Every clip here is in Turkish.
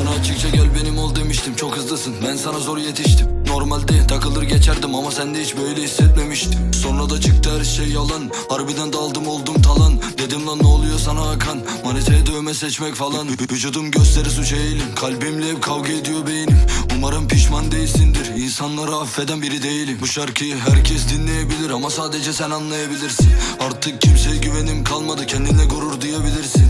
sana açıkça gel benim ol demiştim. Çok hızlısın. Ben sana zor yetiştim. Normalde takılır geçerdim ama sen de hiç böyle hissetmemiştim Sonra da çıktı her şey yalan. Harbiden daldım oldum talan. Dedim lan ne oluyor sana Hakan? Maniteye dövme seçmek falan. Vü- Vücudum gösteri suç eğilim. Kalbimle hep kavga ediyor beynim. Umarım pişman değilsindir. İnsanları affeden biri değilim. Bu şarkıyı herkes dinleyebilir Ama sadece sen anlayabilirsin. Artık kimseye güvenim kalmadı. Kendinle gurur duyabilirsin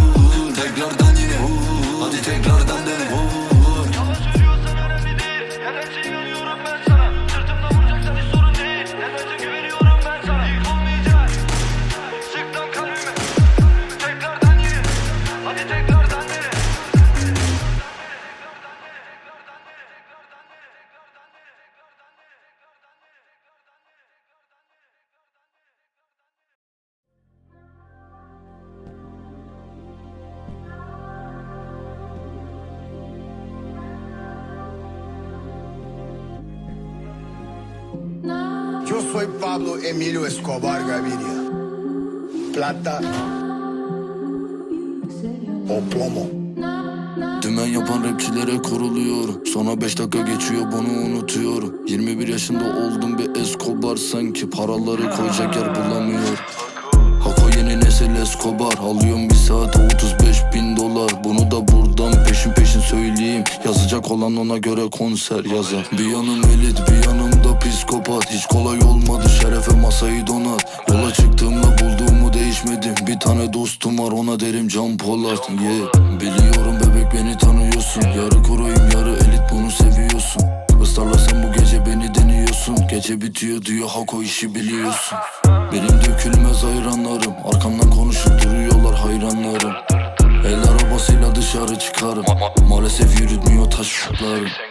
Pablo Emilio Escobar Gaviria. Plata o plomo. Dümen yapan rapçilere kuruluyorum Sonra 5 dakika geçiyor bunu unutuyorum 21 yaşında oldum bir Escobar. Sanki paraları koyacak yer bulamıyorum Hako yeni nesil Escobar. Alıyorum bir saate 35 bin dolar. Bunu da buradan peşin peşin söyleyeyim. Yazacak olan ona göre konser yazar. Bir yanım elit bir yanımda psikopat Hiç kolay olmadı şerefe masayı donat. Yola çıktığımda bulduğumu değişmedim. Bir tane dostum var ona derim Can Polat. Yeah. Biliyorum bebek beni tanıyorsun. Yarı kuruyum yarı elit bunu seviyorsun. Islarlasan bu gece beni deniyorsun. Gece bitiyor diyor Hako işi biliyorsun. Benim dökülmez hayranlarım Arkamdan konuşup duruyorlar hayranlarım. El arabasıyla dışarı çıkarım. Maalesef yürütmüyor taşlarım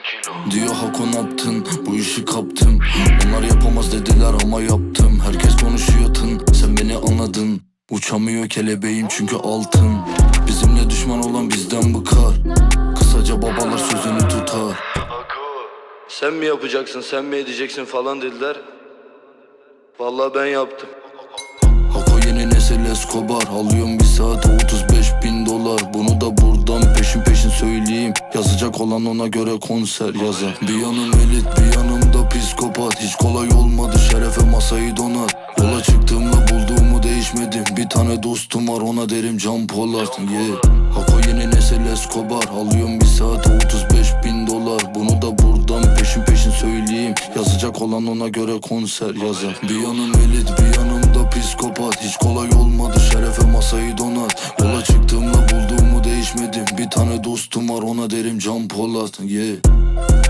Diyor Hako ne yaptın bu işi kaptım. Onlar yapamaz dediler ama yaptım. Herkes konuşuyor tın sen beni anladın. Uçamıyor kelebeğim çünkü altın. Bizimle düşman olan bizden bıkar Kısaca babalar sözünü tutar. Sen mi yapacaksın sen mi edeceksin falan dediler. Vallahi ben yaptım. Hako yeni nesil Escobar. Alıyorum bir saate 35 bin dolar. Bunu da buradan peşin peşin söyleyeyim? Yazacak olan ona göre konser yazar. Bir yanım elit bir yanımda psikopat. Hiç kolay olmadı şerefe masayı donat Yola çıktığımda bulduğumu değişmedim. Bir tane dostum var ona derim Can Polat. Yeah. Hako yeni nesil Escobar. Alıyorum bir saate 35 bin dolar. Bunu da buradan peşin peşin söyleyeyim. Yazacak olan ona göre konser yazar. Bir yanım elit bir yanımda psikopat. Hiç kolay olmadı şerefe masayı donat Yola çıktığımda değişmedim Bir tane dostum var ona derim Can Polat yeah.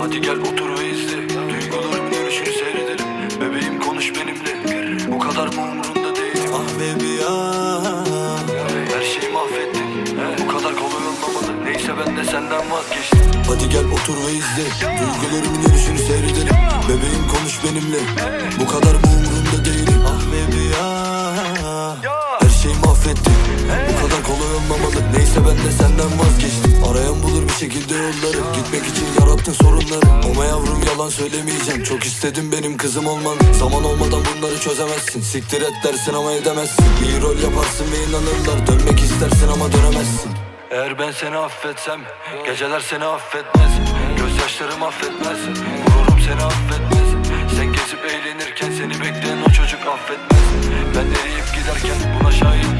Hadi gel otur ve izle. Duygularımın dönüşünü seyredelim. Bebeğim konuş benimle. Bu kadar mı umurunda değil Ah baby ah. Her şeyi mahvettin. Bu kadar kolay olmamalı. Neyse ben de senden vazgeçtim. Hadi gel otur ve izle. Duygularımın dönüşünü seyredelim. Bebeğim konuş benimle. Bu kadar mı umurunda değilim mahvettin Bu kadar kolay olmamalı. Neyse ben de senden vazgeçtim. Arayan bulur bir şekilde yolları. Gitmek için yarattın sorunları. Ama yavrum yalan söylemeyeceğim. Çok istedim benim kızım olman Zaman olmadan bunları çözemezsin. Siktir et dersin ama edemezsin. İyi rol yaparsın ve inanırlar. Dönmek istersin ama dönemezsin. Eğer ben seni affetsem Geceler seni affetmez. Gözyaşlarım affetmez. Gururum seni affetmez. Sen gezip eğlenirken Seni bekleyen o çocuk affetmez. Ben eriyip giderken Buna şahit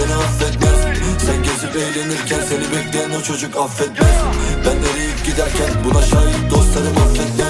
seni affetmez. Sen gezip eğlenirken Seni bekleyen o çocuk affetmez. Ben eriyip giderken Buna şahit dostlarım affetmez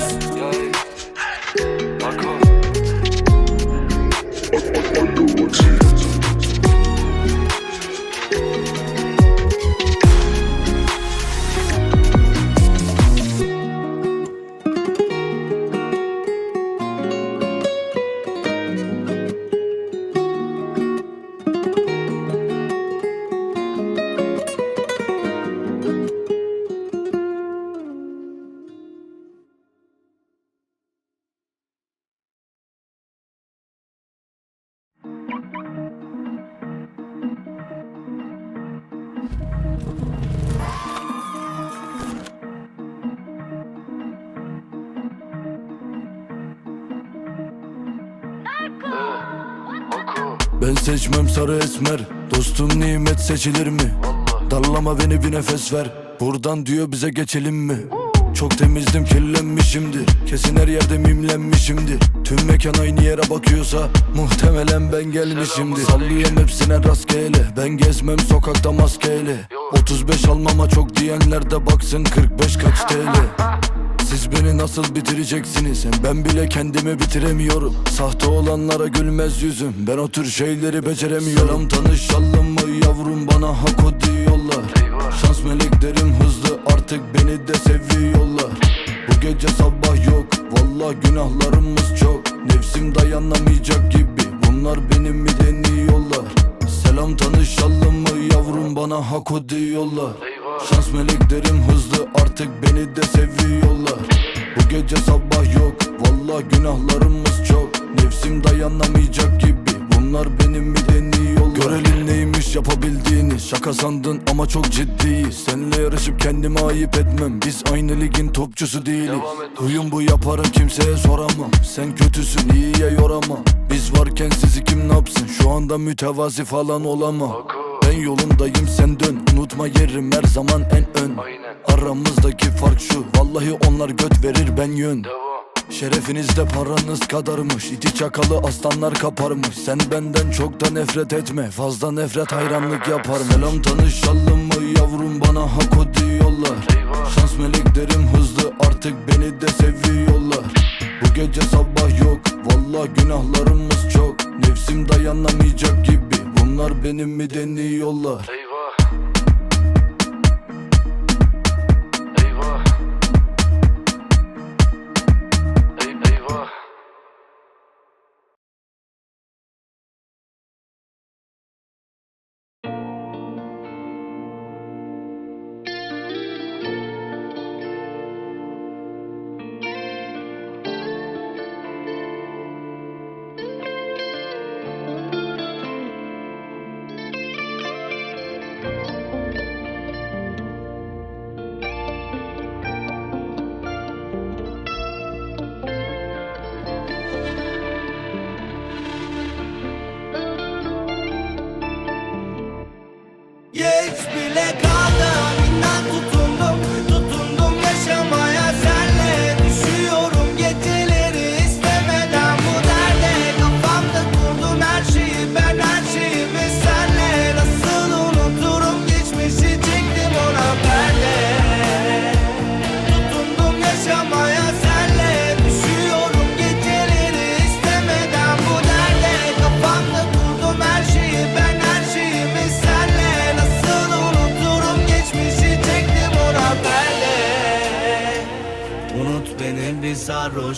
sarı esmer. Dostum nimet seçilir mi? Darlama beni bir nefes ver. Buradan diyor bize geçelim mi? Çok temizdim kirlenmişimdir. Kesin her yerde mimlenmişimdir. Tüm mekan aynı yere bakıyorsa Muhtemelen ben gelmişimdir. Sallıyorum hepsine rastgele. Ben gezmem sokakta maskeyle. 35 almama çok diyenler de baksın 45 kaç TL siz beni nasıl bitireceksiniz? Ben bile kendimi bitiremiyorum. Sahte olanlara gülmez yüzüm. Ben o tür şeyleri beceremiyorum. Selam tanışalım mı yavrum? Bana hak o diyorlar. Şans meleklerim hızlı. Artık beni de seviyorlar. Bu gece sabah yok. Valla günahlarımız çok. Nefsim dayanamayacak gibi. Bunlar benim mi deniyorlar? Selam tanışalım mı yavrum? Bana hak o diyorlar Şans meleklerim hızlı artık beni de seviyorlar. Bu gece sabah yok Valla günahlarımız çok. Nefsim dayanamayacak gibi Bunlar benim mi deniyorlar Görelim neymiş yapabildiğini Şaka sandın ama çok ciddiyiz Seninle yarışıp kendime ayıp etmem Biz aynı ligin topçusu değiliz. Huyum bu yaparım kimseye soramam. Sen kötüsün iyiye yorama Biz varken sizi kim ne yapsın? Şu anda mütevazi falan olamam ben yolundayım sen dön. Unutma yerim her zaman en ön. Aramızdaki fark şu Vallahi onlar göt verir ben yön. Şerefinizde paranız kadarmış İti çakalı aslanlar kaparmış. Sen benden çok da nefret etme Fazla nefret hayranlık yapar. Selam tanışalım mı yavrum bana hak o diyorlar. Şans meleklerim hızlı artık beni de seviyorlar. Bu gece sabah yok Valla günahlarımız çok. Nefsim dayanamayacak gibi Bunlar benim mi deniyorlar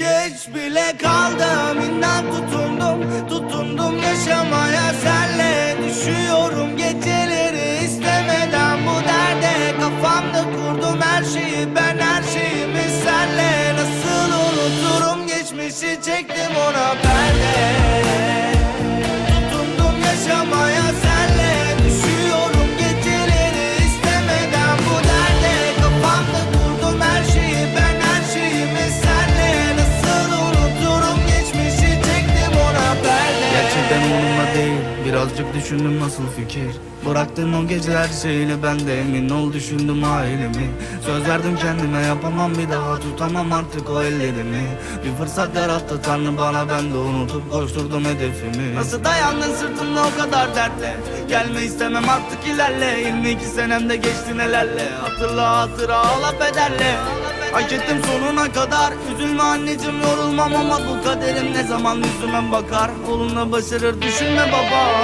Geç bile kaldım inan tutundum Tutundum yaşamaya. Senle Düşüyorum geceleri istemeden. Bu derde Kafamda kurdum her şeyi ben her şeyimi. Senle Nasıl unuturum geçmişi çektim ona. Perde düşündüm nasıl fikir? Bıraktın o gece her şeyle ben de emin ol düşündüm ailemi. Söz verdim kendime yapamam bir daha tutamam artık o ellerimi. Bir fırsat yarattı tanrı bana ben de unutup koşturdum hedefimi. Nasıl dayandın sırtımda o kadar dertle? Gelme istemem artık ilerle. 22 senemde geçti nelerle? Hatırla hatıra ağla bedelle Hak ettim sonuna kadar. Üzülme anneciğim yorulmam ama bu kaderim ne zaman yüzüme bakar? Olumla başarır düşünme baba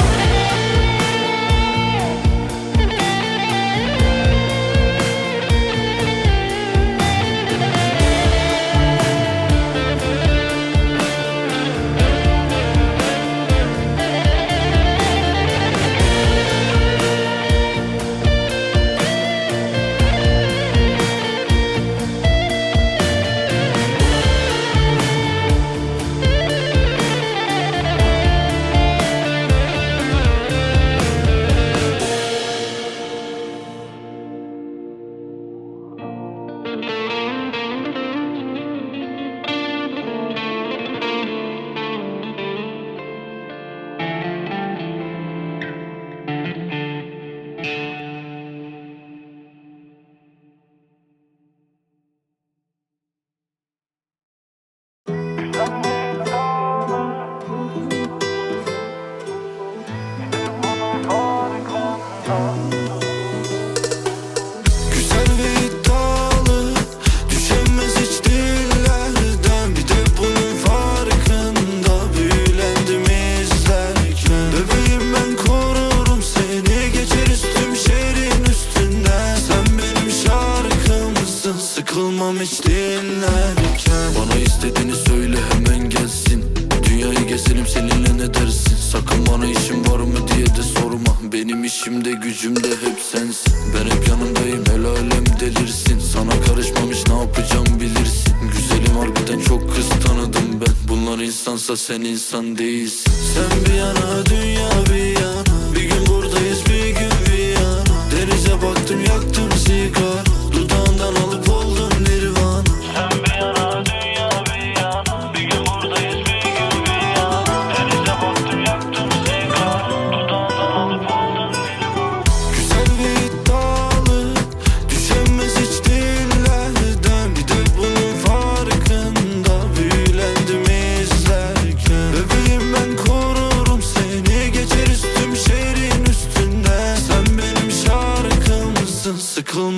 şarkımsın Sıkılmam hiç dinlerken. Bana istediğini söyle hemen gelsin. Dünyayı gezelim seninle ne dersin? Sakın bana işin var mı diye de sorma. Benim işimde gücümde hep sensin. Ben hep yanındayım el alem delirsin. Sana karışmamış ne yapacağım bilirsin. Güzelim harbiden çok kız tanıdım ben. Bunlar insansa sen insan değilsin. Sen bir yana dünya bir yana. Bir gün buradayız bir gün bir yana. Denize baktım yaktım sigara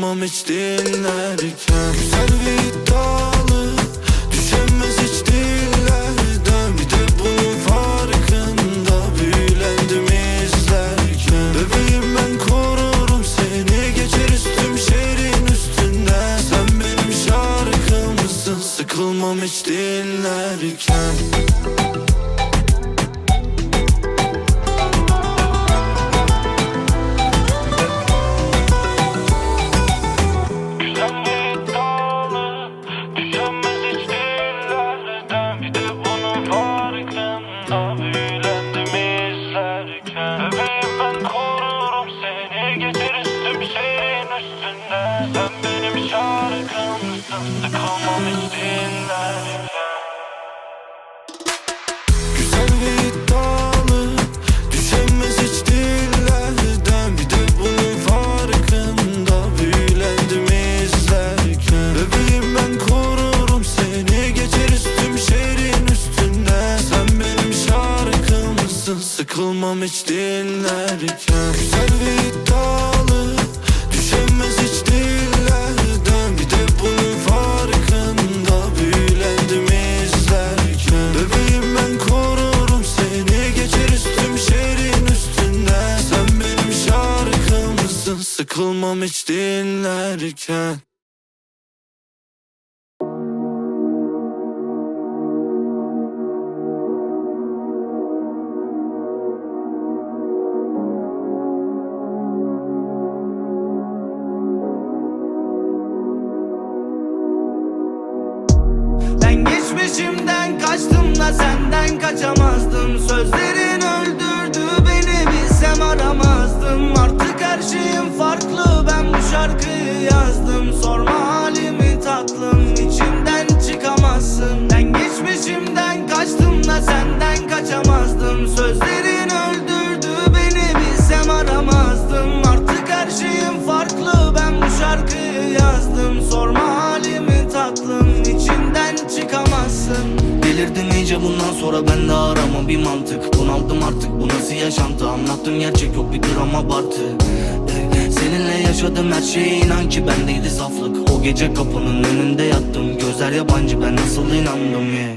Sıkılmam hiç dinlerken Sen benim şarkımsın Sıkılmam hiç dinlerken Güzel ve Düşemez hiç dillerden. Bir de bunun farkında Büyülendim izlerken. Bebeğim ben korurum seni Geçeriz tüm şehrin üstünden Sen benim şarkımsın Sıkılmam hiç dinlerken. Güzel ve Sıkılmam hiç dinlerken. Geçmişimden kaçtım da senden kaçamazdım. Sözlerin öldürdü beni bilsem aramazdım. Artık her şeyim farklı şarkıyı yazdım. Sorma halimi tatlım içimden çıkamazsın. Ben geçmişimden kaçtım da senden kaçamazdım. Sözlerin öldürdü beni bilsem aramazdım. Artık her şeyim farklı ben bu şarkıyı yazdım. Sorma halimi tatlım içinden çıkamazsın. Delirdim iyice bundan sonra ben de arama. Bir mantık Bunaldım artık. Bu nasıl yaşantı? Anlattım gerçek yok bir gram abartı Seninle yaşadım her şeye inan ki bendeydi saflık. O gece kapının önünde yattım. Gözler yabancı ben nasıl inandım yeah.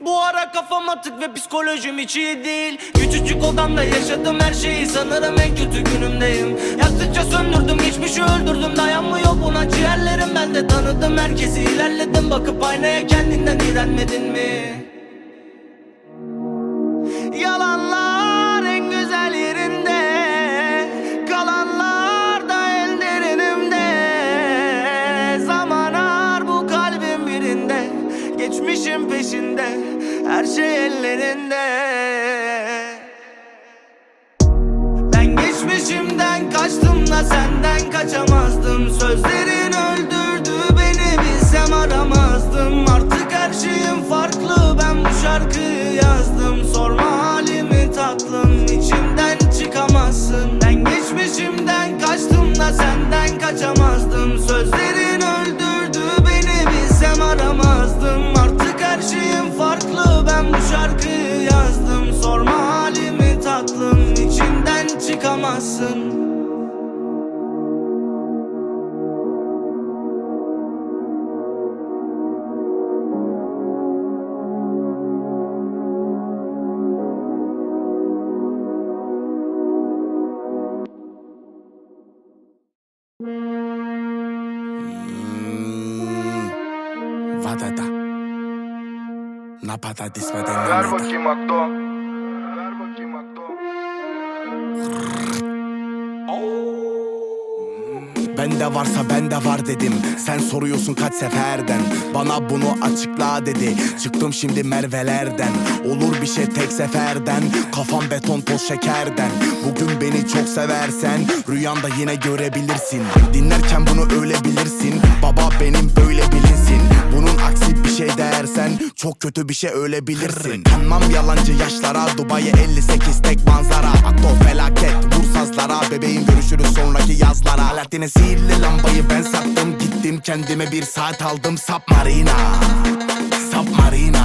Bu ara kafam atık ve psikolojim hiç iyi değil. Küçücük odamda yaşadım her şeyi sanırım en kötü günümdeyim. Yaktıkça söndürdüm geçmişi öldürdüm. Dayanmıyor buna ciğerlerim. Ben de tanıdım herkesi ilerledim. Bakıp aynaya kendinden iğrenmedin mi? Her şey ellerinde. Ben geçmişimden kaçtım da senden kaçamazdım. Sözlerin öldürdü beni bilsem aramazdım. Artık her şeyim farklı ben bu şarkıyı yazdım. Sorma halimi tatlım içimden çıkamazsın. Ben geçmişimden kaçtım da senden kaçamazdım. Sözlerin çıkamazsın Vatata. Na patates Ver patengameta. bakayım Akdo. Ver Bende varsa bende var dedim. Sen soruyorsun kaç seferden? Bana bunu açıkla dedi. Çıktım şimdi Merve'lerden. Olur bir şey tek seferden. Kafam beton toz şekerden. Bugün beni çok seversen Rüyanda yine görebilirsin. Dinlerken bunu öyle bilirsin Baba benim böyle bilinsin. Bunun aksi bir şey dersen Çok kötü bir şey öyle bilirsin Kanmam yalancı yaşlara. Dubai 58 tek manzara. Akto felaket. Vur sazlara Bebeğim görüşürüz sonraki yazlara. Alaaddin'e sihirli lambayı ben sattım. Gittim kendime bir saat aldım. Submarina Submarina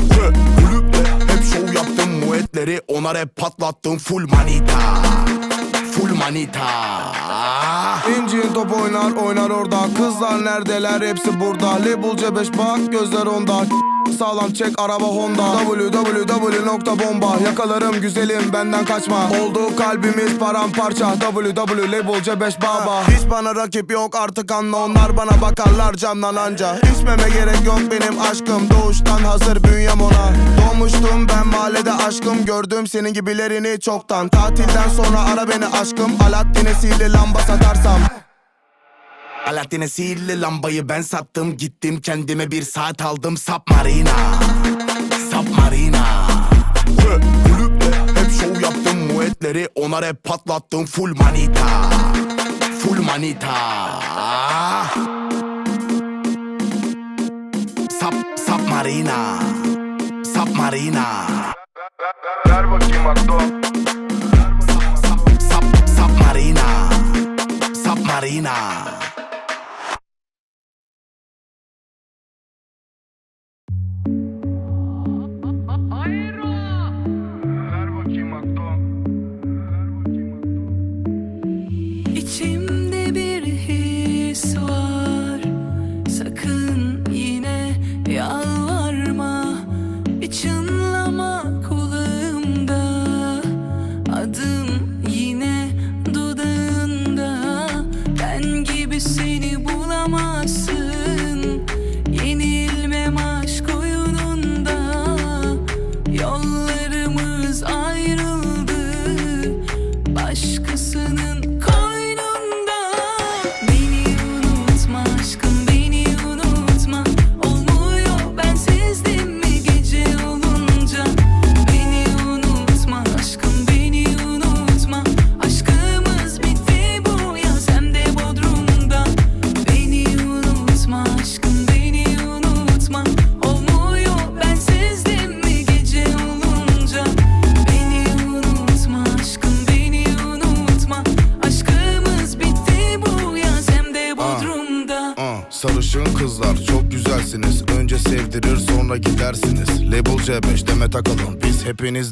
Ve kulüpte hep şov yaptım. Muetleri ona rap patlattım. Full manita. Full manita. İnciğin top oynar oynar orada. Kızlar neredeler? Hepsi burada. Label C5 bak gözler onda Sağlam çek araba Honda. Www nokta bomba. Yakalarım güzelim benden kaçma. Oldu kalbimiz paramparça. Www label C5 baba. Hiç bana rakip yok artık anla. Onlar bana bakarlar camdan anca. İçmeme gerek yok benim aşkım. Doğuştan hazır bünyem ona. Doğmuştum ben mahallede aşkım. Gördüm senin gibilerini çoktan. Tatilden sonra ara beni aşkım. Alaaddin'e sihirli lamba satarsam Alaaddin'e sihirli lambayı ben sattım. Gittim kendime bir saat aldım. Submarina Submarina yeah, Kulüpte hep show yaptım. Muetleri onar hep patlattım. Full manita. Full manita. Sub, Submarina Submarina Ver bakayım hatta. Marina.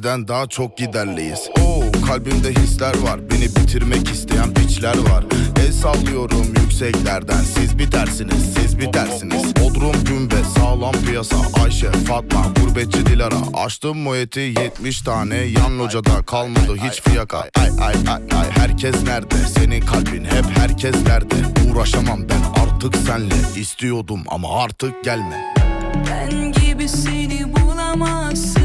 Biz hepinizden daha çok giderliyiz. Oo, kalbimde hisler var Beni bitirmek isteyen piçler var. El sallıyorum yükseklerden Siz bitersiniz siz bitersiniz Bodrum Gümbe sağlam piyasa Ayşe Fatma gurbetçi Dilara. Açtım mueti 70 tane Yan locada kalmadı hiç fiyaka. Ay ay ay ay herkes nerede? Senin kalbin hep herkes nerede Uğraşamam ben artık senle istiyordum ama artık gelme. Ben gibi seni bulamazsın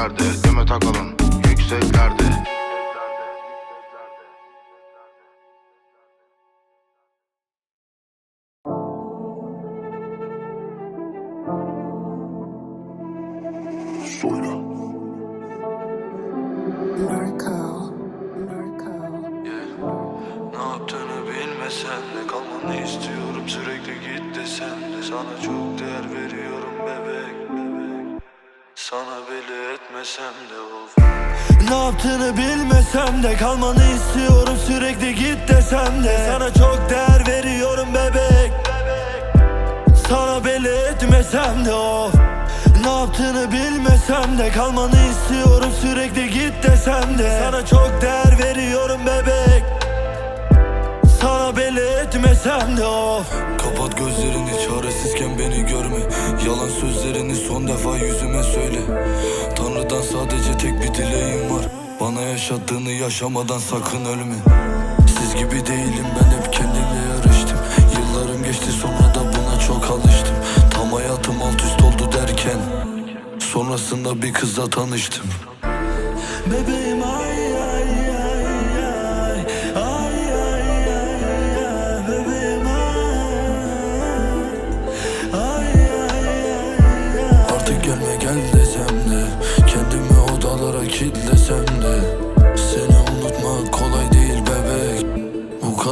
Yükseklerde Deme takalım git desem de. Sana çok değer veriyorum bebek. Sana belli etmesem de of. Ne yaptığını bilmesem de kalmanı istiyorum sürekli git desem de. Sana çok değer veriyorum bebek. Sana belli etmesem de of. Kapat gözlerini çaresizken beni görme. Yalan sözlerini son defa yüzüme söyle. Tanrıdan sadece tek bir dileğim var. Bana yaşattığını yaşamadan sakın ölme Siz gibi değilim ben hep kendimle yarıştım. Yıllarım geçti sonra da buna çok alıştım. Tam hayatım alt üst oldu derken Sonrasında bir kızla tanıştım. Bebeğim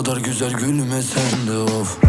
kadar güzel gülmesen de of